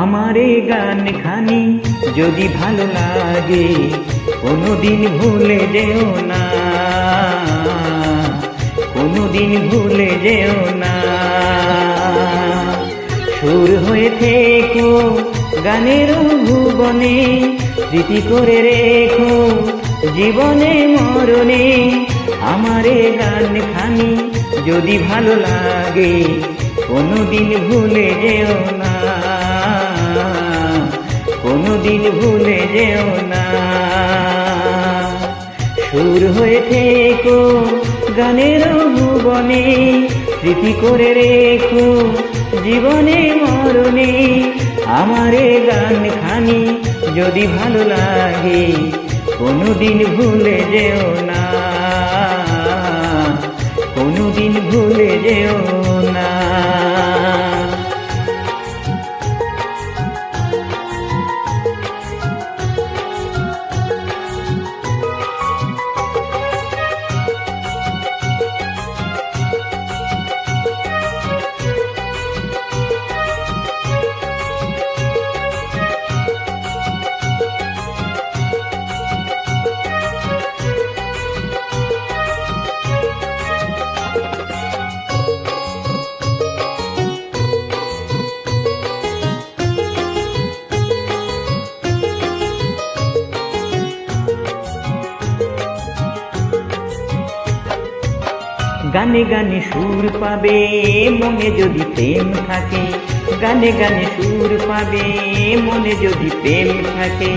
আমারে গান খানি যদি ভালো লাগে, কোনোদিন ভুলে যেও না। কোনোদিন ভুলে যেও না। সুর হয়ে থেকো গানের ভুবনে, স্মৃতি করে রেখো জীবনে মরণে। আমারে গান খানি যদি ভালো লাগে, কোনোদিন ভুলে যেও না। কোনোদিন ভুলে যেও না। সুর হয়ে থেকো গানের ভুবনে, স্মৃতি করে রেখো জীবনে মরণে। আমারে গান খানি যদি ভালো লাগে, কোনোদিন ভুলে যেও না। কোনোদিন ভুলে যেও না। গানে গানে সুর পাবে, মনে যদি প্রেম থাকে। গানে গানে সুর পাবে, মনে যদি প্রেম থাকে।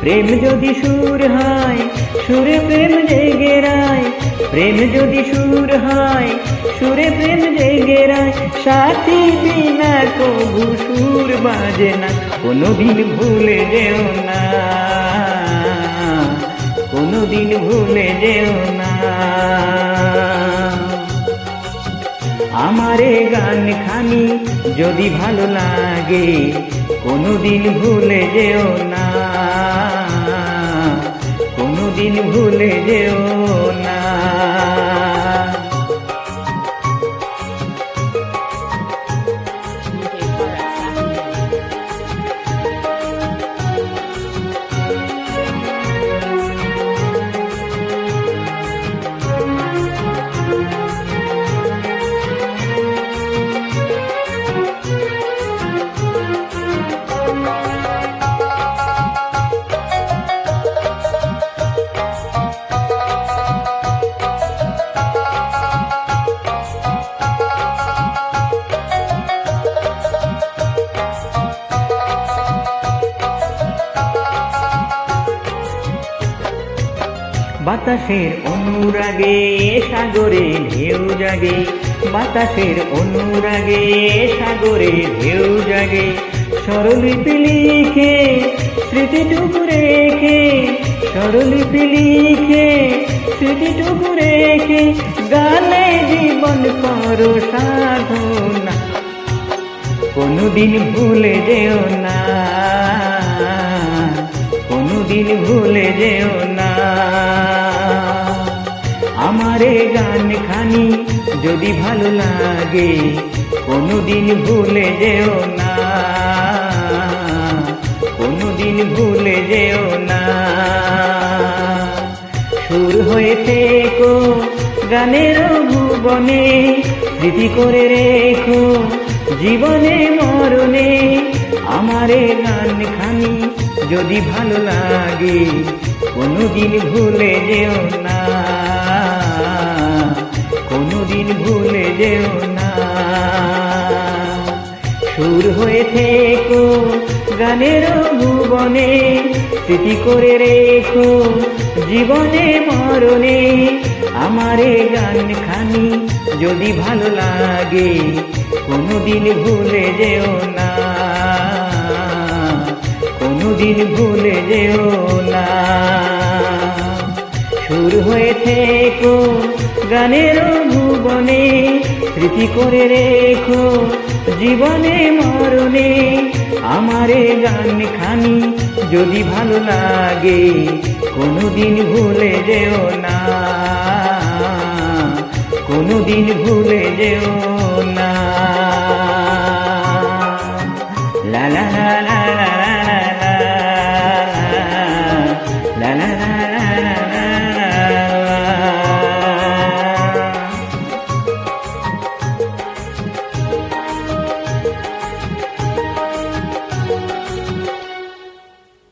প্রেম যদি সুর হয়, সুরে প্রেম জেগে রায়। প্রেম যদি সুর হয়, সুরে প্রেম জেগে রায়। সাথী বিনা কবু সুর বাজে না, কোনোদিন ভুলে যেও না। কোনোদিন ভুলে যেও না। আমারে গান খানি যদি ভালো লাগে কোনোদিন ভুলে যেও না। কোনোদিন ভুলে যেও না। বাতাসের অনুরাগে সাগরে ঢেউ জাগে। বাতাসের অনুরাগে সাগরে ঢেউ জাগে। সরলিপি লিখে, স্মৃতিটুকু রেখে সরলিপি লিখে, স্মৃতিটুকু রেখে গানে জীবন করো সাধনা। কোনোদিন ভুলে যেও না, কোনোদিন ভুলে যেও না। আমারে গান খানি যদি ভালো লাগে, কোনোদিন ভুলে যেও না। কোনোদিন ভুলে যেও না। সুর হয়ে থেকো গানের ভুবনে, স্মৃতি করে রেখো জীবনে মরণে। আমারে গান খানি যদি ভালো লাগে, কোনোদিন ভুলে যেও না। ভুলে যেও না। সুর হয়ে থেকো, গানের ভুবনে, স্মৃতি করে রেখো, জীবনে মরণে। আমারে গান খানি যদি ভালো লাগে, কোনোদিন ভুলে যেও না। কোনোদিন ভুলে যেও না। সুর হয়ে থেকো, গানের ভুবনে স্মৃতি করে রেখো, জীবনে মরণে আমারে গান খানি, যদি ভালো লাগে কোনোদিন ভুলে যেও না, কোনোদিন ভুলে যেও